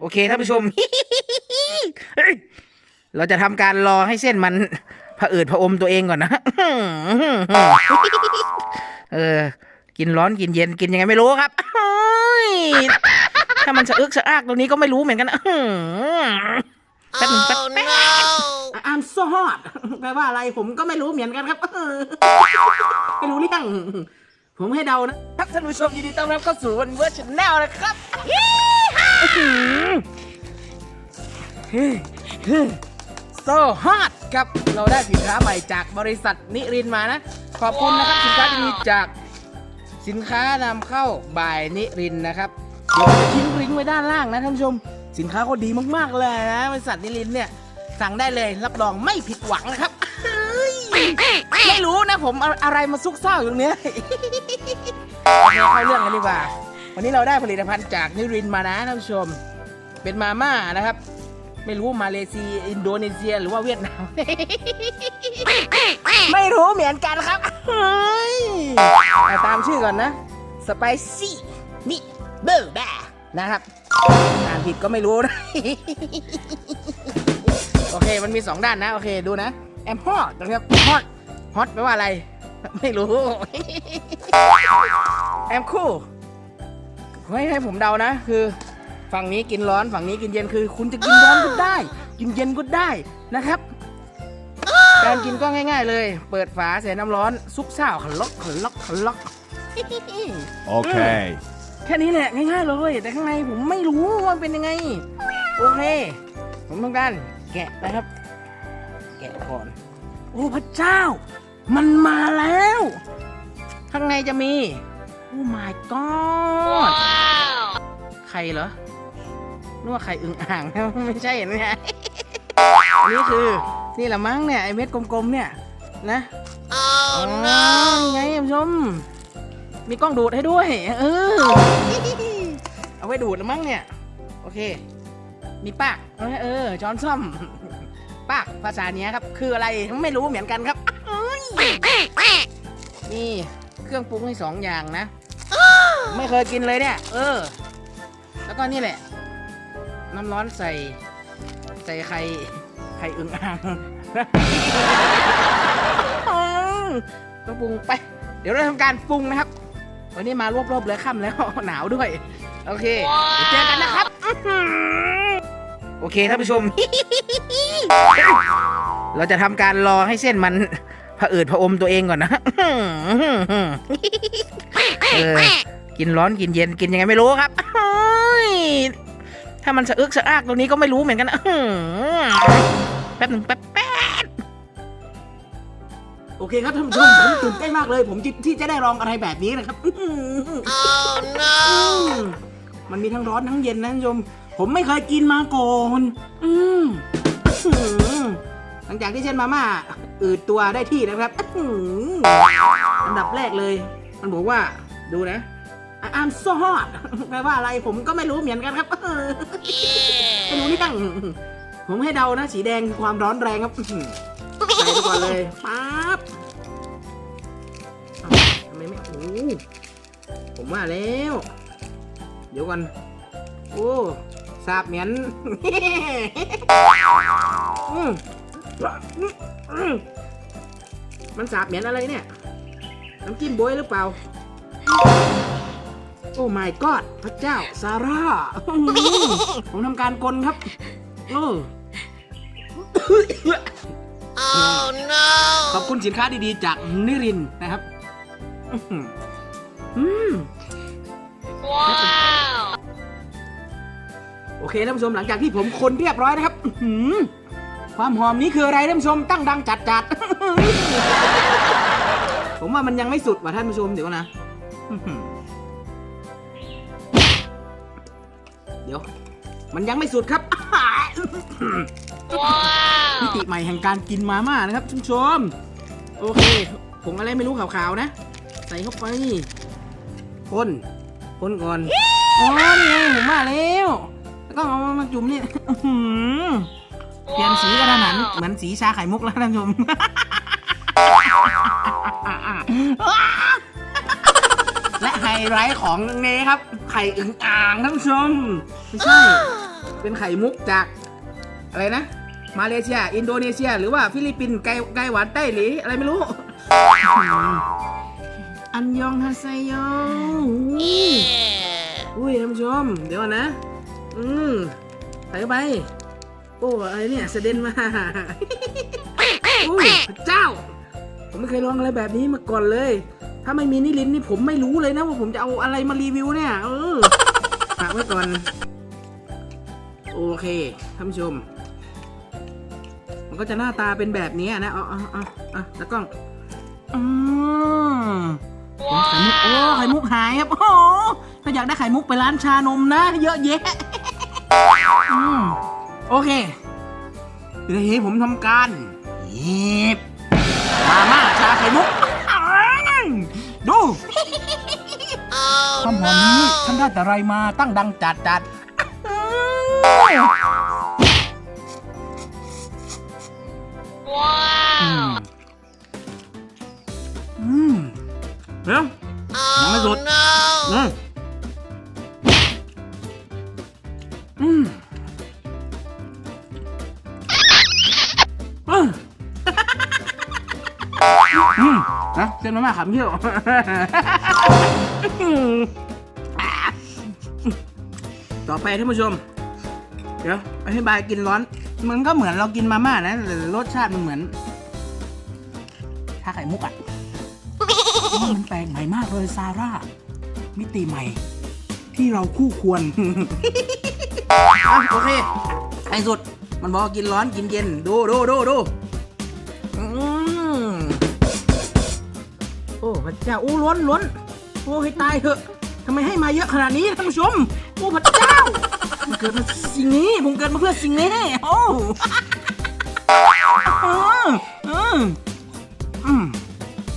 โอเคท่านผู้ชม เราจะทำการรอให้เส้นมันผะอืดผะอมตัวเองก่อนนะเออ กินร้อนกินเย็นกินยังไงไม่รู้ครับเฮ้ยถ้ามันสะอึกสะอากตรงนี้ก็ไม่รู้เหมือนกันนะแป๊บหนึงแป๊บแป๊บอันซอดแปลว่าอะไรผมก็ไม่รู้เหมือนกันครับไม่รู้เรื่องผมให้เดานะครับท่านผู้ชมยินดีต้อนรับเข้าสู่วันเวอร์ชันแนลนะครับ โซฮอตครับ เราได้สินค้าใหม่จากบริษัทนิรินทร์มานะ ขอบคุณนะครับ สินค้าที่มีจากสินค้านำเข้าบายนิรินทร์นะครับเดี๋ยวผมจะทิ้งลิงก์ไว้ด้านล่างนะท่านผู้ชม สินค้าเขาดีมากๆเลยนะบริษัทนิรินทร์เนี่ยสั่งได้เลยรับรองไม่ผิดหวังนะครับเฮ้ยไม่รู้นะผมเอาอะไรมาซุกซ่าอยู่ตรงเนี้ยโอเคเข้าเรื่องกันดีกว่า วันนี้เราได้ผลิตภัณฑ์จากนิรินมานะท่านผู้ชม เป็นมาม่านะครับ ไม่รู้มาเลเซียอินโดนีเซียหรือว่าเวียดนาม ไม่รู้เหมือนกันครับเฮ้ยเอาตามชื่อก่อนนะสไปซี่นี่เบอร์แบนะครับอ่านผิดก็ไม่รู้นะ โอเคมันมี 2 ด้านนะ โอเคดูนะ แอมฮอตนะครับฮอตฮอตแปลว่าอะไร ไม่รู้ แอมคู่ ให้ให้ผมเดานะ คือ ฝั่งนี้กินร้อนฝั่งนี้กินเย็นคือ คุณจะกินร้อนก็ได้ กินเย็นก็ได้นะครับ การกินก็ง่าย ๆ เลย เปิดฝาใส่น้ำร้อนซุกซ่าวขล็อกขล็อกขล็อก Okay. แค่นี้แหละง่ายๆเลย แต่ข้างในผมไม่รู้ว่าเป็นยังไง โอเค ผมต้องการแกะนะครับ แกะก่อน โอ้พระเจ้า มันมาแล้ว ข้างในจะมี โอ้ my god ไข่เหรอนึกว่าไข่อึ่งอ่าง ไม่ใช่เห็นไหมฮะอันนี้คือ นี่แหละมั้งเนี่ย ไอเม็ดกลมๆเนี่ย นะ Oh อ๋อไงท่านผู้ชม มีกล้องดูดให้ด้วย เออ เอาไว้ดูดแล้วมั้งเนี่ย โอเค มีปากเอาไว้เออช้อนซ่อมปากภาษาเนี้ยครับ คืออะไรไม่รู้เหมือนกันครับเอ้ยนี่ เครื่องปรุงให้สองอย่างนะ ไม่เคยกินเลยเนี่ย เออ แล้วก็นี่แหละ น้ำร้อนใส่ ใส่ไข่ไข่อึ่งอ่างก็ปรุงไป เดี๋ยวเราทำการปรุงนะครับ วันนี้มารวบๆเลยค่ำแล้วหนาวด้วย โอเคเดี๋ยวเจอกันนะครับอื้อหือโอเคท่านผู้ชม เราจะทำการรอให้เส้นมัน ผะอืดผะอมตัวเองก่อนนะเออกินร้อนกินเย็นกินยังไงไม่รู้ครับถ้ามันสะอึกสะอากตรงนี้ก็ไม่รู้เหมือนกันนะแป๊บหนึ่งแป๊บแป๊บโอเคครับท่านผู้ชมผมตื่นเต้นมากเลย ผมที่จะได้ลองอะไรแบบนี้นะครับ Oh no! มันมีทั้งร้อนทั้งเย็นนะท่านผู้ชม ผมไม่เคยกินมาก่อน อืม ลังจากที่เช่นมาม่าอืดตัวได้ที่นะครับอื้อหืออันดับแรกเลย มันบอกว่าดูนะอันซอดแปลว่าอะไรผมก็ไม่รู้เหมือนกันครับเออไม่รู้เรื่องผมให้เดานะ สีแดงคือความร้อนแรงครับอื้อหือใส่ไปก่อนเลยปั๊บเอ้าทำไมไม่โอ้ผมว่าแล้ว เดี๋ยวก่อนโอ้สาบเหม็นอื มอืมมันสาบเหม็นอะไรเนี่ย น้ำจิ้มบวยหรือเปล่า โอ้ my god พระเจ้า ซาร่าอื้อหือผมทำการกลครับ โอ้ Oh no! ขอบคุณสินค้าดีๆ จากนิรินทร์นะครับ อื้อหืออืม Wow! โอเคท่านผู้ชมหลังจากที่ผมคนเรียบร้อยนะครับอื้อหือ ความหอมนี้คืออะไรท่านผู้ชมตั้งดังจัดจัดๆผมว่ามันยังไม่สุดว่ะท่านผู้ชมเดี๋ยวก่อนนะอื้อหือเดี๋ยว มันยังไม่สุดครับมิ Wow! ติใหม่แห่งการกินมาม่านะครับท่านผู้ชม โอเคผงอะไรไม่รู้ขาวๆนะ ใส่เข้าไปคนคนก่อนอ๋อนี่ไงผมมาแล้วแล้วก็เอามาจุ่มนี่อื้อหือ เปลี่ยนสีกระทันหันเหมือนสีชาไข่มุกแล้วท่านผู้ชมและไฮไลท์ของนี้ครับ ไข่อึ่งอ่างท่านผู้ชมไม่ใช่ เป็นไข่มุกจาก อะไรนะ มาเลเซีย อินโดนีเซีย หรือว่าฟิลิปปินส์ไก่ไก่หวานใต้หลีอะไรไม่รู้ อันยองฮาไซโยอุ้ยอุ้ยท่านผู้ชม เดี๋ยวก่อนนะ อืมใส่เข้าไป โอ้อะไรเนี่ยเสด็นมาอุ้ยพระเจ้า ผมไม่เคยลองอะไรแบบนี้มาก่อนเลย ถ้าไม่มีนิลินทร์นี่ผมไม่รู้เลยนะว่าผมจะเอาอะไรมารีวิวเนี่ย เออฝากไว้ก่อน โอเคท่านผู้ชม มันก็จะหน้าตาเป็นแบบนี้นะเอาเอาเอาเอาตะกล้องอืมไข่มุกโอ้ไข่มุกหายครับ โอ้โหถ้าอยากได้ไข่มุกไปร้านชานมนะ เยอะแยะอืม โอเคเดี๋ยวนี้ผมทำการหยิบมาม่าชาไข่มุกดู Oh ความหอมนี้ฉันได้แต่ไรมาตั้งดังจัดจัดอืมอืมเดี๋ยว Oh Nói ruột. no! อืมอืมอืมะเส้นมาม่าขำเที่ยวต่อไปท่านผู้ชม เดี๋ยวอธิบายกินร้อน มันก็เหมือนเรากินมาม่านะแต่รสชาติมันเหมือนชาไข่มุกอะมันแปลกใหม่มากเลยซาร่า มิติใหม่ ที่เราคู่ควรโอเคไอ้สุด มันบอกกินร้อนกินเย็น ดูดูดูดู เจ้าโอ้ล้นล้นโอ้ให้ตายเถอะทำไมให้มาเยอะขนาดนี้ท่านผู้ชมโอ้พระเจ้าผมเกิดมาสิ่งนี้ผมเกิดมาเพื่อสิ่งนี้โอ้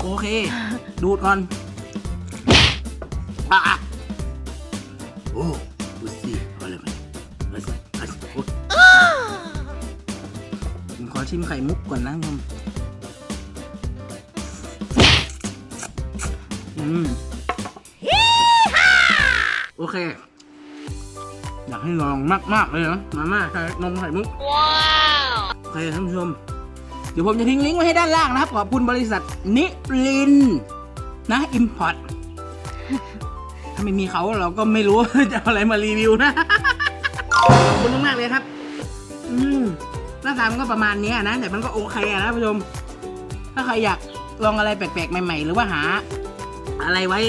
โอเค ดูดก่อนโอ้ดูสิอะไรไปเอาสิเอาสิโอ้ผมขอชิมไข่มุกก่อนนะคุณ อืมโอเค อยากให้ลองมาก ๆ เลยนะมาม่าไข่นมไข่มุก Wow! โอเคท่านผู้ชม เดี๋ยวผมจะทิ้งลิงก์ไว้ให้ด้านล่างนะครับ ขอบคุณบริษัทนิลิน นะอิมพอร์ตถ้าไม่มีเขาเราก็ไม่รู้ จะเอาอะไรมารีวิวนะ ขอบคุณมากๆเลยครับ อืมหน้าตามันก็ประมาณเนี้ยนะ แต่มันก็โอเคอะนะท่านผู้ชม ถ้าใครอยากลองอะไรแปลกๆ ใหม่ ๆ หรือว่าหา อะไรไว้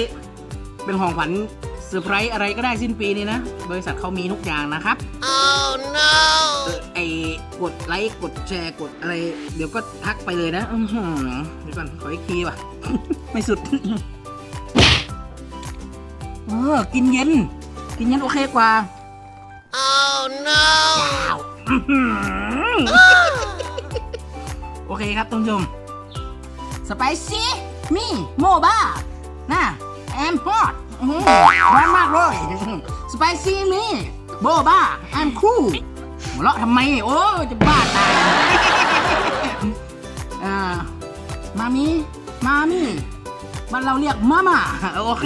เป็นของขวัญเซอร์ไพรส์อะไรก็ได้สิ้นปีนี้นะ บริษัทเขามีทุกอย่างนะครับ Oh เอ no! อไอกดไลค์กดแชร์กดอะไร เดี๋ยวก็ทักไปเลยนะอื้อหือเดี๋ยวก่อนขออีกทีว่ะ ไม่สุด เออ กินเย็น กินเย็นโอเคกว่า Oh no! อื้อหือโอเคครับท่านผู้ชมสไปซี่มีโมบ้า น่ะแอมฮอตร้อนมากเลยสไปซี่มีโบบ้าแอมคูลหัวเราะทำไมโอ้จะบ้าตายอ่ามามีมามีบ้านเราเรียกมาม่าโอเค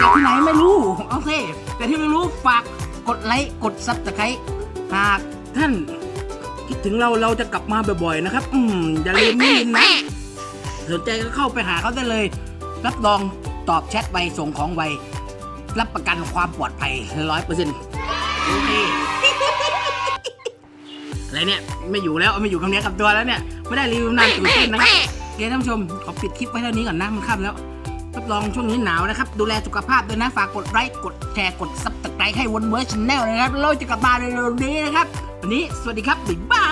จากที่ไหนไม่รู้ โอเค แต่ที่รู้ฝากกดไลค์กดซับสไครต์หากท่านคิดถึงเราเราจะกลับมาบ่อยๆนะครับ อืมอย่าลืมนี่นะ สนใจก็เข้าไปหาเขาได้เลย รับรองตอบแชทไวส่งของไว รับประกันความปลอดภัยร้อยเปอร์เซ็นต์อะไรเนี่ยไม่อยู่แล้วไม่อยู่คำนี้กับตัวแล้วเนี่ย ไม่ได้รีวิวนานตื่นเต้นนะครับโอเคท่านผู้ชมขอปิดคลิปไว้เท่านี้ก่อนนะมันค่ำแล้วรับรองช่วงนี้หนาวนะครับ ดูแลสุขภาพด้วยนะฝากกดไลค์กดแชร์กดซับสไครต์ให้วนเวอร์ชแนลนะครับเราจะกลับมาในเร็วๆนี้นะครับ วันนี้สวัสดีครับบ๊ายบาย